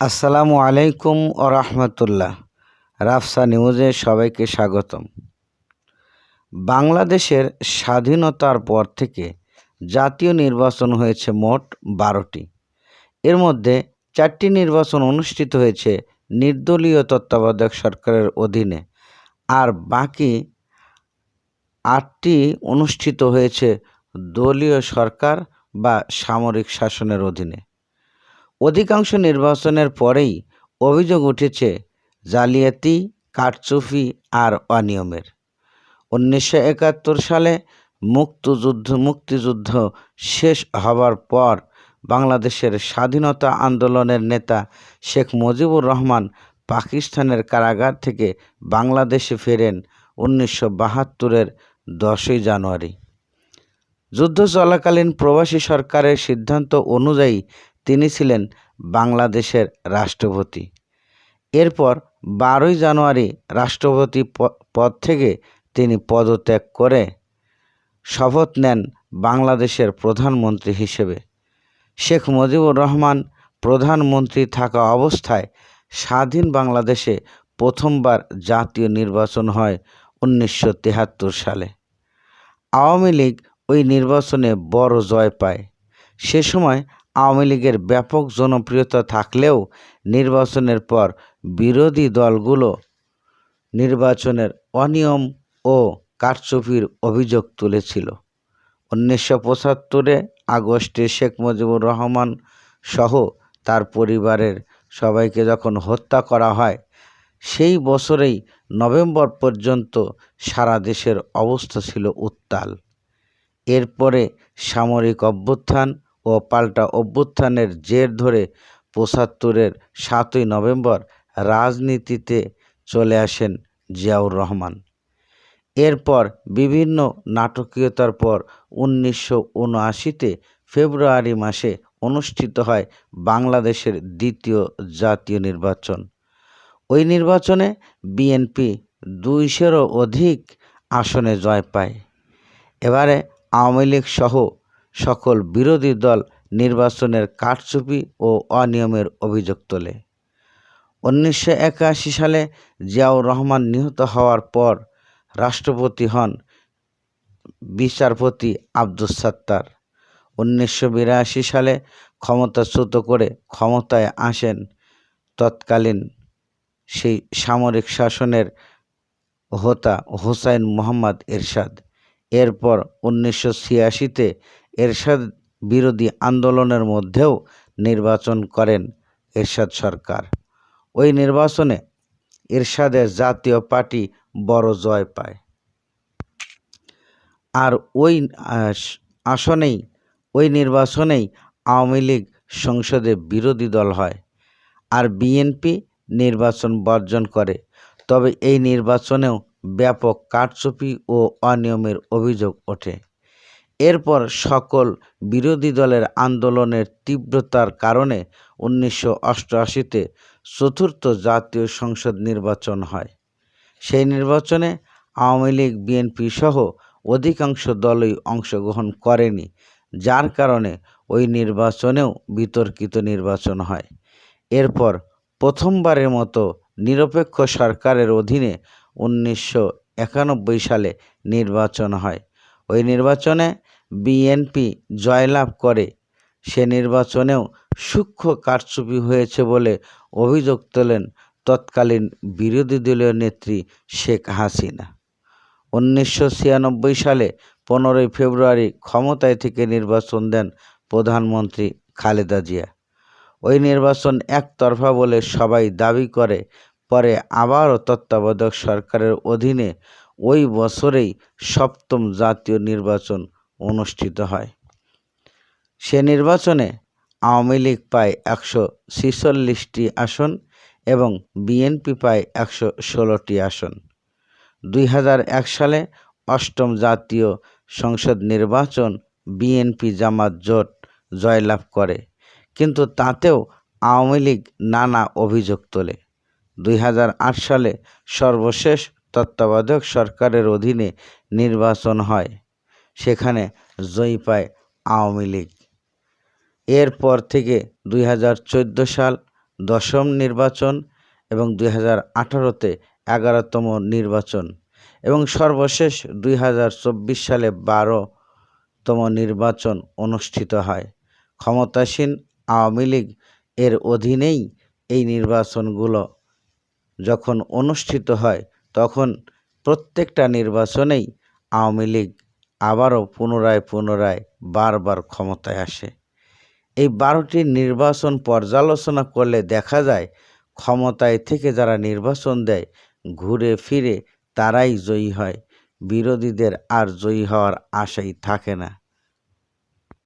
আসসালামু আলাইকুম ও রহমতুল্লাহ। রাফসা নিউজে সবাইকে স্বাগতম। বাংলাদেশের স্বাধীনতার পর থেকে জাতীয় নির্বাচন হয়েছে মোট বারোটি। এর মধ্যে চারটি নির্বাচন অনুষ্ঠিত হয়েছে নির্দলীয় তত্ত্বাবধায়ক সরকারের অধীনে। আর বাকি আটটি অনুষ্ঠিত হয়েছে দলীয় সরকার বা সামরিক শাসনের অধীনে। অধিকাংশ নির্বাচনের পরেই অভিযোগ উঠেছে জালিয়াতি, কারচুপি আর অনিয়মের। উনিশশো একাত্তর সালে মুক্তযুদ্ধ, মুক্তিযুদ্ধ শেষ হবার পর বাংলাদেশের স্বাধীনতা আন্দোলনের নেতা শেখ মুজিবুর রহমান পাকিস্তানের কারাগার থেকে বাংলাদেশে ফেরেন উনিশশো বাহাত্তরের দশই জানুয়ারি। যুদ্ধ চলাকালীন প্রবাসী সরকারের সিদ্ধান্ত অনুযায়ী তিনি ছিলেন বাংলাদেশের রাষ্ট্রপতি। এরপর বারোই জানুয়ারি রাষ্ট্রপতি পদ থেকে তিনি পদত্যাগ করে শপথ নেন বাংলাদেশের প্রধানমন্ত্রী হিসেবে। শেখ মুজিবুর রহমান প্রধানমন্ত্রী থাকা অবস্থায় স্বাধীন বাংলাদেশে প্রথমবার জাতীয় নির্বাচন হয় উনিশশো সালে। আওয়ামী লীগ ওই নির্বাচনে বড় জয় পায়। সে সময় আওয়ামী লীগের ব্যাপক জনপ্রিয়তা থাকলেও নির্বাচনের পর বিরোধী দলগুলো নির্বাচনের অনিয়ম ও কারচুপির অভিযোগ তুলেছিল। উনিশশো পঁচাত্তরে আগস্টে শেখ মুজিবুর রহমান সহ তার পরিবারের সবাইকে যখন হত্যা করা হয়, সেই বছরেই নভেম্বর পর্যন্ত সারা দেশের অবস্থা ছিল উত্তাল। এরপরে সামরিক অভ্যুত্থান ও পাল্টা অভ্যুত্থানের জের ধরে পঁচাত্তরের সাতই নভেম্বর রাজনীতিতে চলে আসেন জিয়াউর রহমান। এরপর বিভিন্ন নাটকীয়তার পর উনিশশো উনআশিতে ফেব্রুয়ারি মাসে অনুষ্ঠিত হয় বাংলাদেশের দ্বিতীয় জাতীয় নির্বাচন। ওই নির্বাচনে বিএনপি দুইশোরও অধিক আসনে জয় পায়। এবারে আওয়ামী লীগ সহ সকল বিরোধী দল নির্বাচনের কারচুপি ও অনিয়মের অভিযোগ তোলে। উনিশশো একাশি সালে জিয়াউর রহমান নিহত হওয়ার পর রাষ্ট্রপতি হন বিচারপতি আব্দুস সাত্তার। উনিশশো বিরাশি সালে ক্ষমতাচ্যুত করে ক্ষমতায় আসেন তৎকালীন সেই সামরিক শাসনের হোতা হোসাইন মোহাম্মদ এরশাদ। এরপর উনিশশো ছিয়াশিতে এরশাদ বিরোধী আন্দোলনের মধ্যেও নির্বাচন করেন এরশাদ সরকার। ওই নির্বাচনে এরশাদের জাতীয় পার্টি বড় জয় পায়। আর ওই আসনেই, ওই নির্বাচনেই আওয়ামী লীগ সংসদে বিরোধী দল হয় আর বিএনপি নির্বাচন বর্জন করে। তবে এই নির্বাচনেও ব্যাপক কারচুপি ও অনিয়মের অভিযোগ ওঠে। এরপর সকল বিরোধী দলের আন্দোলনের তীব্রতার কারণে উনিশশো অষ্টআশিতে চতুর্থ জাতীয় সংসদ নির্বাচন হয়। সেই নির্বাচনে আওয়ামী লীগ, বিএনপি সহ অধিকাংশ দলই অংশগ্রহণ করেনি, যার কারণে ওই নির্বাচনেও বিতর্কিত নির্বাচন হয়। এরপর প্রথমবারের মতো নিরপেক্ষ সরকারের অধীনে উনিশশো একানব্বই সালে নির্বাচন হয়। ওই নির্বাচনে বিএনপি জয়লাভ করে। সে নির্বাচনেও সূক্ষ্ম কারচুপি হয়েছে বলে অভিযোগ তোলেন তৎকালীন বিরোধী দলীয় নেত্রী শেখ হাসিনা। উনিশশো ছিয়ানব্বই সালে পনেরোই ফেব্রুয়ারি ক্ষমতায় থেকে নির্বাচন দেন প্রধানমন্ত্রী খালেদা জিয়া। ওই নির্বাচন একতরফা বলে সবাই দাবি করে পরে আবারও তত্ত্বাবধায়ক সরকারের অধীনে ওই বছরেই সপ্তম জাতীয় নির্বাচন অনুষ্ঠিত হয়। সে নির্বাচনে আওয়ামী লীগ পায় একশো ছিচল্লিশটি আসন এবং বিএনপি পায় একশো ষোলোটি আসন। দুই হাজার এক সালে অষ্টম জাতীয় সংসদ নির্বাচন বিএনপি জামাত জোট জয়লাভ করে, কিন্তু তাতেও আওয়ামী লীগ নানা অভিযোগ তোলে। দুই হাজার আট সালে সর্বশেষ তত্ত্বাবধায়ক সরকারের অধীনে নির্বাচন হয়। সেখানে জয়ী পায় আওয়ামী লীগ। এরপর থেকে দুই হাজার চোদ্দ সাল দশম নির্বাচন এবং দুই হাজার আঠারোতে এগারোতম নির্বাচন এবং সর্বশেষ দুই হাজার চব্বিশ সালে বারোতম নির্বাচন অনুষ্ঠিত হয়। ক্ষমতাসীন আওয়ামী লীগ এর অধীনেই এই নির্বাচনগুলো যখন অনুষ্ঠিত হয়, তখন প্রত্যেকটা নির্বাচনেই আওয়ামী লীগ আবারও পুনরায় পুনরায় বারবার ক্ষমতায় আসে। এই বারোটি নির্বাচন পর্যালোচনা করলে দেখা যায়, ক্ষমতায় থেকে যারা নির্বাচন দেয়, ঘুরে ফিরে তারাই জয়ী হয়। বিরোধীদের আর জয়ী হওয়ার আশাই থাকে না।